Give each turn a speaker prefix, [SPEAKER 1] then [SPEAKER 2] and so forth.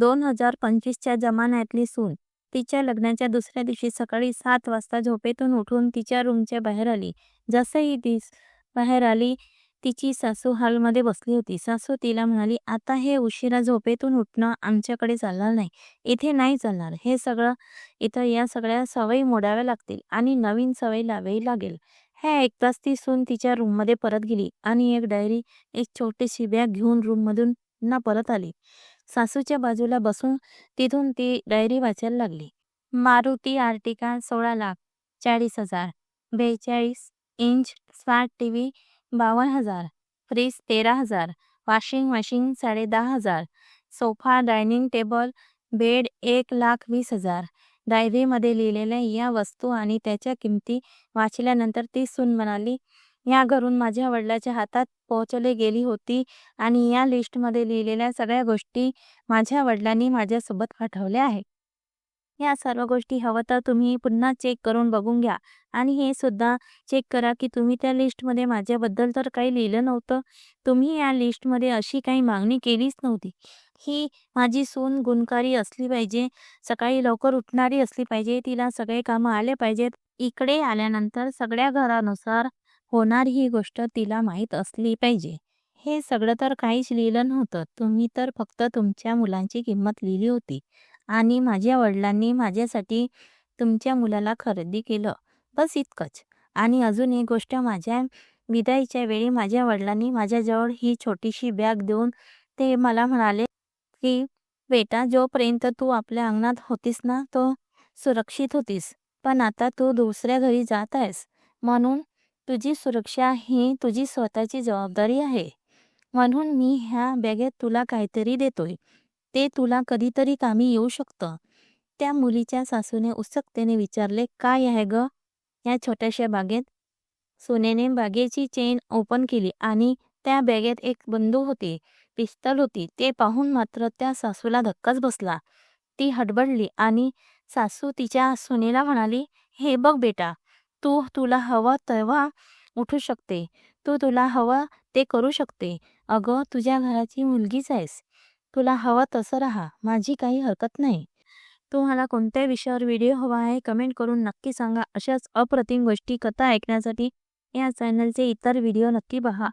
[SPEAKER 1] दोन हजार पंचवीसच्या जमान्यातली सून. तिच्या लग्नाच्या दुसऱ्या दिवशी सकाळी सात वाजता झोपेतून उठून तिच्या रूमच्या बाहेर आली. जसंही ती बाहेर आली तिची सासू हॉलमध्ये बसली होती. सासू तिला म्हणाली आता हे उशिरा झोपेतून उठणं आमच्याकडे चालणार नाही. इथे नाही चालणार. हे सगळं इथं या सगळ्या सवयी मोडाव्या लागतील आणि नवीन सवयी लावावी लागेल. हे ऐकताच ती सून तिच्या रूममध्ये परत गेली आणि एक डायरी एक छोटीशी बॅग घेऊन रूममधून पुन्हा परत आली. सासूच्या बाजूला बसून तिथून ती डायरी वाचायला लागली. मारुती आर्टिका सोळा लाख चाळीस हजार बेचाळीस इंच स्मार्ट टी व्ही बावन्न हजार फ्रीज तेरा हजार वॉशिंग मशीन साडे दहा हजार सोफा डायनिंग टेबल बेड एक लाख वीस हजार. डायरीमध्ये लिहिलेल्या या वस्तू आणि त्याच्या किमती वाचल्यानंतर ती सून म्हणाली या घरून माझ्या वडिलाच्या हातात पोहोचले गेली होती आणि या लिस्टमध्ये लिहिलेल्या सगळ्या गोष्टी माझ्या वडिलांनी माझ्यासोबत पाठवल्या आहेत. या सर्व गोष्टी हवं तर तुम्ही पुन्हा चेक करून बघून घ्या आणि हे सुद्धा चेक करा की तुम्ही त्या लिस्टमध्ये माझ्याबद्दल तर काही लिहिलं नव्हतं. तुम्ही या लिस्टमध्ये अशी काही मागणी केलीच नव्हती. ही माझी सून गुणकारी असली पाहिजे सकाळी लवकर उठणारी असली पाहिजे तिला सगळे कामं आले पाहिजेत. इकडे आल्यानंतर सगळ्या घरानुसार होणार ही गोष्ट तिला माहीत असली पाहिजे. हे सगळं तर काहीच लिहिलं नव्हतं. तुम्ही तर फक्त तुमच्या मुलांची किंमत लिहिली होती. आणि माझ्या वडिलांनी माझ्यासाठी तुमच्या मुलाला खरेदी केलं. बस इतकंच. आणि अजून एक गोष्ट. माझ्या विदाईच्या वेळी माझ्या वडिलांनी माझ्याजवळ ही छोटीशी बॅग देऊन ते मला म्हणाले की बेटा जोपर्यंत तू आपल्या अंगणात होतीस ना तो सुरक्षित होतीस. पण आता तू दुसऱ्या घरी जात आहेस. म्हणून तुझी सुरक्षा ही तुझी स्वतःची जबाबदारी आहे. म्हणून मी ह्या बॅगेत तुला काहीतरी देतोय. ते तुला कधीतरी कामी येऊ शकतं. त्या मुलीच्या सासूने उत्सुकतेने विचारले काय आहे ग? या छोट्याशा बागेत. सोन्याने बागेची चेन ओपन केली आणि त्या बॅगेत एक बंदूक होती. पिस्तल होती. ते पाहून मात्र त्या सासूला धक्काच बसला. ती हडबडली आणि सासू तिच्या सुनेला म्हणाली हे बघ बेटा तू तुला हवं तेव्हा उठू शकते. तू तुला हवं ते करू शकते. अगं तुझ्या घराची मुलगीच आहेस. तुला हवं तसं राहा. माझी काही हरकत नाही. तुम्हाला कोणत्या विषयावर व्हिडिओ हवा आहे कमेंट करून नक्की सांगा. अशाच अप्रतिम गोष्टी कथा ऐकण्यासाठी या चॅनलचे इतर व्हिडिओ नक्की पहा.